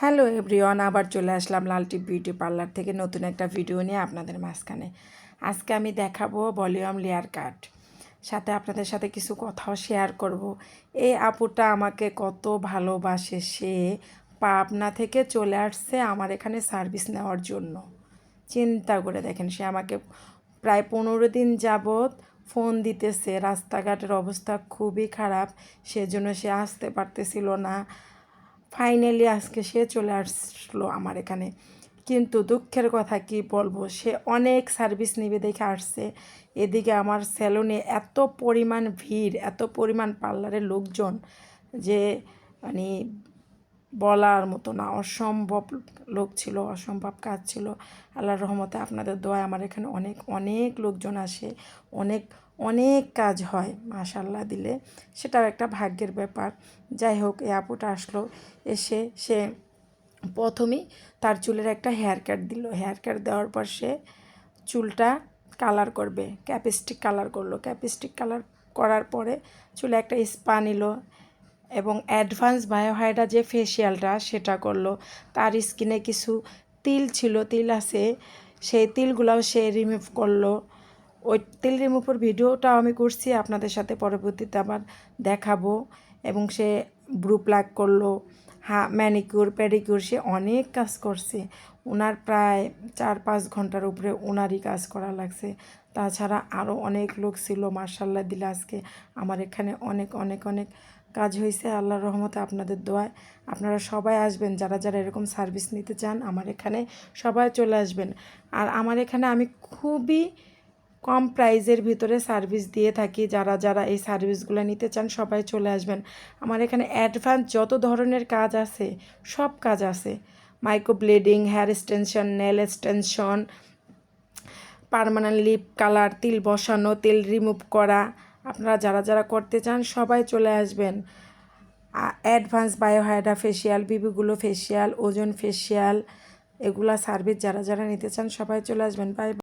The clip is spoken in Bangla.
হ্যালো এভরিওয়ান, আবার চলে আসলাম লালটি বিউটি পার্লার থেকে নতুন একটা ভিডিও নিয়ে আপনাদের মাঝখানে। আজকে আমি দেখাবো ভলিউম লেয়ার কাট। সাথে আপনাদের সাথে কিছু কথাও শেয়ার করব। এই আপুটা আমাকে কত ভালোবাসে, সে পাবনা থেকে চলে আসছে আমার এখানে সার্ভিস নেওয়ার জন্য। চিন্তা করে দেখেন, সে আমাকে প্রায় পনেরো দিন যাবৎ ফোন দিতেছে। রাস্তাঘাটের অবস্থা খুবই খারাপ, সেজন্য সে আসতে পারতেছিল না। ফাইনালি আজকে সে চলে আসলো আমার এখানে। কিন্তু দুঃখের কথা কি বলব, সে অনেক সার্ভিস নিবে দেখে আসছে। এদিকে আমার স্যালুনে এত পরিমাণ ভিড়, এত পরিমাণ পার্লারের লোকজন যে মানে বলার মতো না, অসম্ভব লোক ছিল, অসম্ভব কাজ ছিল। আল্লাহর রহমতে আপনাদের দোয়ায় আমার এখানে অনেক অনেক লোকজন আসে, অনেক অনেক কাজ হয় মাশাল্লাহ দিলে। সেটাও একটা ভাগ্যের ব্যাপার। যাই হোক, এই আপুটা আসলো, এসে সে প্রথমেই তার চুলের একটা হেয়ার কাট দিল। হেয়ার কাট দেওয়ার পর সে চুলটা কালার করবে ক্যাপিস্টিক কালার করল। ক্যাপিস্টিক কালার করার পরে চুলে একটা স্পা নিল। এবং অ্যাডভান্স বায়োহাইডা যে ফেসিয়ালটা সেটা করল। তার স্কিনে কিছু তিল ছিল, তিল আছে, সেই তিলগুলাও সে রিমুভ করল। ওই তিল রিমুভের ভিডিওটা আমি করছি, আপনাদের সাথে পরবর্তীতে আবার দেখাবো। এবং সে ব্রু প্লাক করল। হা ম্যানিকিউর প্যাডিকিউর সে অনেক কাজ করছে। ওনার প্রায় চার পাঁচ ঘণ্টার উপরে ওনারই কাজ করা লাগছে। তাছাড়া আরও অনেক লোক ছিল মার্শাল্লাহ দিলে আজকে। আমার এখানে অনেক অনেক অনেক কাজ হয়েছে আল্লাহর রহমতে আপনাদের দোয়ায় আপনারা সবাই আসবেন। যারা যারা এরকম সার্ভিস নিতে চান, আমার এখানে সবাই চলে আসবেন। আর আমার এখানে আমি খুবই কম প্রাইজের ভিতরে সার্ভিস দিয়ে থাকি। যারা যারা এই সার্ভিসগুলো নিতে চান সবাই চলে আসবেন। আমার এখানে অ্যাডভান্স যত ধরনের কাজ আছে, সব কাজ আছে। Microblading hair extension, nail extension, permanent lip colour, তিল বসানো, তেল রিমুভ করা। আপনারা যারা যারা করতে চান সবাই চলে আসবেন। অ্যাডভান্স বায়োহাইডা ফেসিয়াল, বিবিগুলো ফেসিয়াল, ওজন ফেসিয়াল, এগুলা সার্ভিস যারা যারা নিতে চান সবাই চলে আসবেন। বাই।